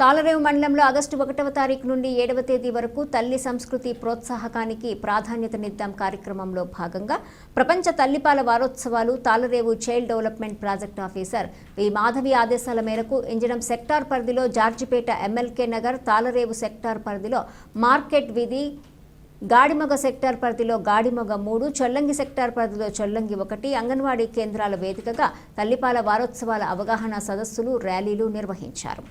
తాళరేవు మండలంలో ఆగస్టు ఒకటవ తారీఖు నుండి ఏడవ తేదీ వరకు తల్లి సంస్కృతి ప్రోత్సాహకానికి ప్రాధాన్యతనిద్దాం కార్యక్రమంలో భాగంగా ప్రపంచ తల్లిపాల వారోత్సవాలు Tallarevu child development project officer V Madhavi ఆదేశాల మేరకు ఇంజనం సెక్టార్ పరిధిలో జార్జిపేట ఎమ్మెల్కే నగర్ తాళరేవు సెక్టార్ పరిధిలో మార్కెట్ వీధి గాడిమొగ సెక్టార్ పరిధిలో గాడిమొగ మూడు చొల్లంగి సెక్టార్ పరిధిలో చొల్లంగి ఒకటి అంగన్వాడీ కేంద్రాల వేదికగా తల్లిపాల వారోత్సవాల అవగాహన సదస్సులు ర్యాలీలు నిర్వహించారు.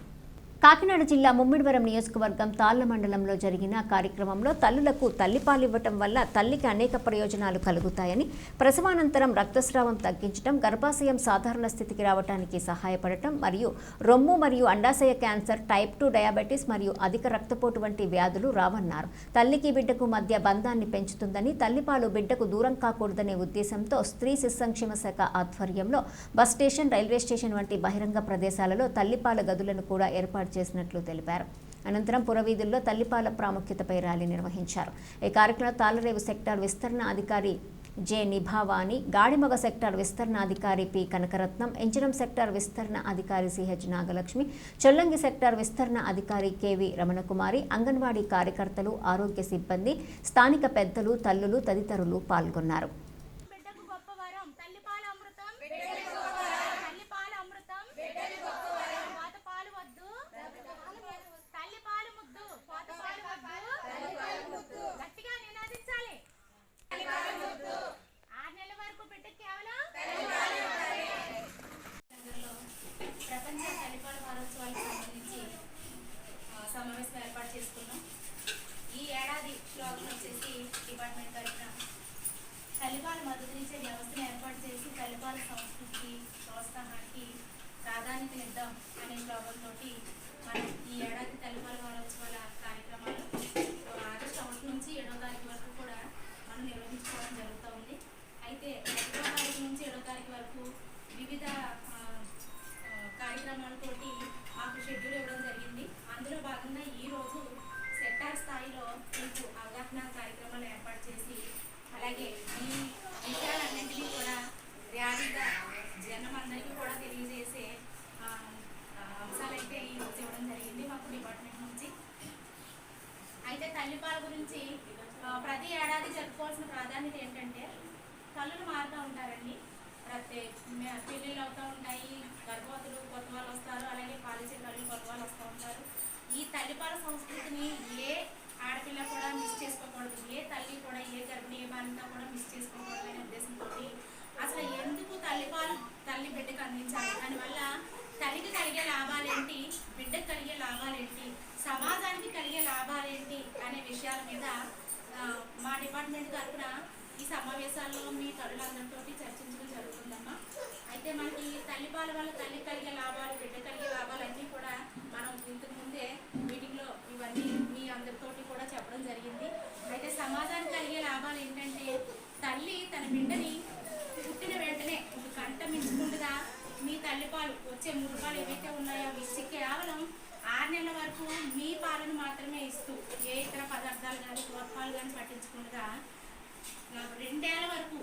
కాకినాడ జిల్లా ముమ్మిడివరం నియోజకవర్గం తాళ్ళ మండలంలో జరిగిన కార్యక్రమంలో తల్లులకు తల్లిపాలు ఇవ్వటం వల్ల తల్లికి అనేక ప్రయోజనాలు కలుగుతాయని ప్రసవానంతరం రక్తస్రావం తగ్గించడం గర్భాశయం సాధారణ స్థితికి రావడానికి సహాయపడటం మరియు రొమ్ము మరియు అండాశయ క్యాన్సర్ టైప్ టూ డయాబెటీస్ మరియు అధిక రక్తపోటు వంటి వ్యాధులు రావన్నారు. తల్లికి బిడ్డకు మధ్య బంధాన్ని పెంచుతుందని తల్లిపాలు బిడ్డకు దూరం కాకూడదనే ఉద్దేశంతో స్త్రీ శిశు సంక్షేమ శాఖ ఆధ్వర్యంలో బస్ స్టేషన్ రైల్వే స్టేషన్ వంటి బహిరంగ ప్రదేశాలలో తల్లిపాల గదులను కూడా ఏర్పాటు చేసినట్లు తెలిపారు. అనంతరం పురవీధుల్లో తల్లిపాల ప్రాముఖ్యతపై ర్యాలీ నిర్వహించారు. ఈ కార్యక్రమంలో తాళరేవు సెక్టార్ విస్తరణ అధికారి జె నిభావాని గాడిమొగ సెక్టార్ విస్తరణ అధికారి పి కనకరత్నం ఎంచరం సెక్టార్ విస్తరణ అధికారి సిహెచ్ నాగలక్ష్మి చొల్లంగి సెక్టార్ విస్తరణ అధికారి కెవి రమణకుమారి అంగన్వాడీ కార్యకర్తలు ఆరోగ్య సిబ్బంది స్థానిక పెద్దలు తల్లులు తదితరులు పాల్గొన్నారు బిడ్డకు గొప్ప వరం తల్లిపాల అమృతం తల్లిపాల అమృతం పాత పాలు వద్దు తల్లిపాలు ముద్దు పాత పాలు వద్దు గట్టిగా నినాదించాలి ఆరు నెలల వరకు బిడ్డకి కేవలం నగర్లో ప్రపంచ తల్లిపాల వారోత్సవాలకు సంబంధించి ఆ, సమావేశం ఏర్పాటు చేసుకున్నాం ఈ ఏడాది స్లోగన్ వచ్చేసి డిపార్ట్మెంట్ తరఫున తల్లిపాల మద్దతునిచ్చే వ్యవస్థను ఏర్పాటు చేసి తల్లిపాల సంస్కృతికి ప్రోత్సాహానికి ప్రాధాన్యతనిద్దాం అనే స్లోగన్ తోటి మనం ఈ ఏడాది చేసి అలాగే ఈ విషయాలన్నింటినీ కూడా ర్యాలీగా జనం అందరికీ కూడా తెలియజేసే అంశాలైతే ఈ రోజు ఇవ్వడం జరిగింది మాకు డిపార్ట్మెంట్ నుంచి. అయితే తల్లిపాల గురించి ప్రతి ఏడాది జరుపుకోవాల్సిన ప్రాధాన్యత ఏంటంటే తల్లులు మారుతూ ఉంటారండి. ప్రతి పెళ్ళిళ్ళు అవుతూ ఉంటాయి గర్భవతులు కొత్త వాళ్ళు వస్తారు అలాగే పాలిచ్చే తల్లి కొత్త వాళ్ళు వస్తూ ఉంటారు. ఈ తల్లిపాల సంస్కృతిని ఏ ఆడపిల్ల కూడా మిస్ చేసుకోకూడదు ఏ తల్లి కూడా ఏ గర్భిణీ కూడా మిస్ చేసుకోవాలనే ఉద్దేశంతో అసలు ఎందుకు తల్లిపాలు తల్లి బిడ్డకు అందించాలి? దానివల్ల తల్లికి కలిగే లాభాలేంటి బిడ్డకు కలిగే లాభాలేంటి సమాజానికి కలిగే లాభాలేంటి అనే విషయాల మీద మా డిపార్ట్మెంట్ తరఫున ఈ సమావేశాల్లో మీ తల్లులందరితో చర్చించడం జరుగుతుందమ్మా. అయితే మనకి తల్లిపాల వల్ల తల్లి కలిగే లాభాలు బిడ్డ కలిగే లాభాలు అన్నీ కూడా మనం ఇంతకు ముందే మీటింగ్లో ఇవన్నీ మీ అందరితోటి కూడా చెప్పడం జరిగింది అయితే సమాజానికి కలిగే లాభాలు ఏంటంటే తల్లి తన బిడ్డని పుట్టిన వెంటనే ఒక గంట మించకుండా మీ తల్లిపాలు వచ్చే మూడు పాలు ఏవైతే ఉన్నాయో అవి ఇచ్చి కేవలం ఆరు నెలల వరకు మీ పాలను మాత్రమే ఇస్తూ ఏ ఇతర పదార్థాలు కానీ పాలు కానీ పట్టించకుండా రెండేళ్ళ వరకు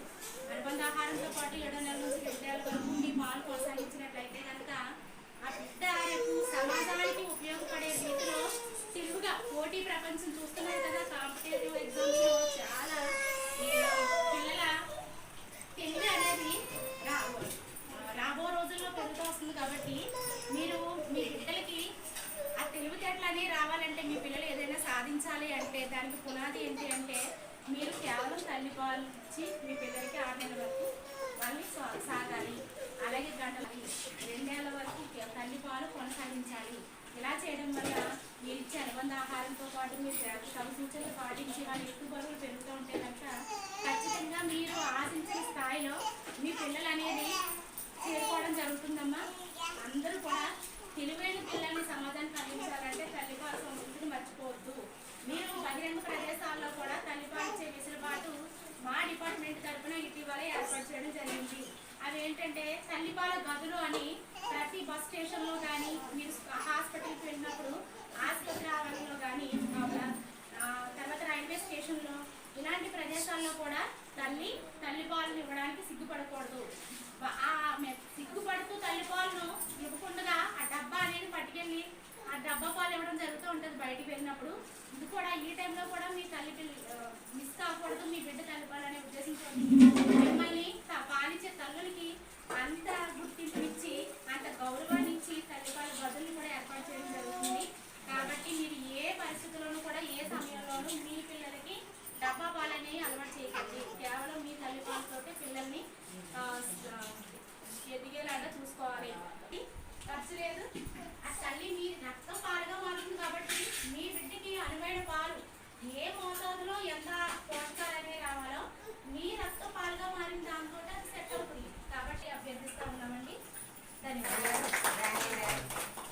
అనుబంధాహారంతో పాటు ఏడో నెలల నుంచి రెండేళ్ళ వరకు మీ పాలు కొనసాగించినట్లయితే కనుక ఆ బిడ్డ రేపు సమాజానికి ఉపయోగపడే రీతిలో తెలుగుగా పోటీ ప్రపంచం చూస్తున్నారు కదా కాంపిటేటివ్ ఎగ్జామ్ దానికి పునాది ఏంటి అంటే మీరు కేవలం తల్లిపాలు ఇచ్చి మీ పిల్లలకి ఆరు నెలల వరకు వాళ్ళని సా- సాగాలి. అలాగే గంటలు రెండేళ్ళ వరకు తల్లి తల్లిపాలు కొనసాగించాలి. ఇలా చేయడం వల్ల మీరు ఇచ్చే అనుబంధ ఆహారంతో పాటు మీరు సంసూచనలు పాటించి వాళ్ళు ఎక్కువ బరువులు ఏంటంటే తల్లిపాల గదులు అని ప్రతి బస్ స్టేషన్లో కానీ మీరు హాస్పిటల్కి వెళ్ళినప్పుడు ఆసుపత్రి ఆవరణలో కానీ తర్వాత రైల్వే స్టేషన్లో ఇలాంటి ప్రదేశాల్లో కూడా తల్లి తల్లిపాలను ఇవ్వడానికి సిగ్గుపడకూడదు. సిగ్గుపడుతూ తల్లిపాలను ఇవ్వకుండా ఆ డబ్బా అనేది పట్టుకెళ్ళి ఆ డబ్బా పాలు ఇవ్వడం జరుగుతూ ఉంటుంది బయటికి వెళ్ళినప్పుడు. ఇది కూడా ఈ టైంలో కూడా మీ తల్లి మిస్ కాకూడదు మీ బిడ్డ తల్లిపాలు అనే ఉద్దేశించుకోండి మిమ్మల్ని పాలించే తల్లులకి అంత గుర్తింపు ఇచ్చి అంత గౌరవాన్ని ఇచ్చి తల్లిపాల బదులు కూడా ఏర్పాటు చేయడం జరుగుతుంది. కాబట్టి మీరు ఏ పరిస్థితుల్లోనూ కూడా ఏ సమయంలోనూ మీ పిల్లలకి డబ్బా పాలని అలవాటు చేయకండి. కేవలం మీ తల్లిపాలతో పిల్లల్ని ఎదిగేలాగా చూసుకోవాలి. ఖర్చు లేదు. ఆ తల్లి మీ రక్తం పాలుగా మారుతుంది కాబట్టి మీ బిడ్డకి అనువైన పాలు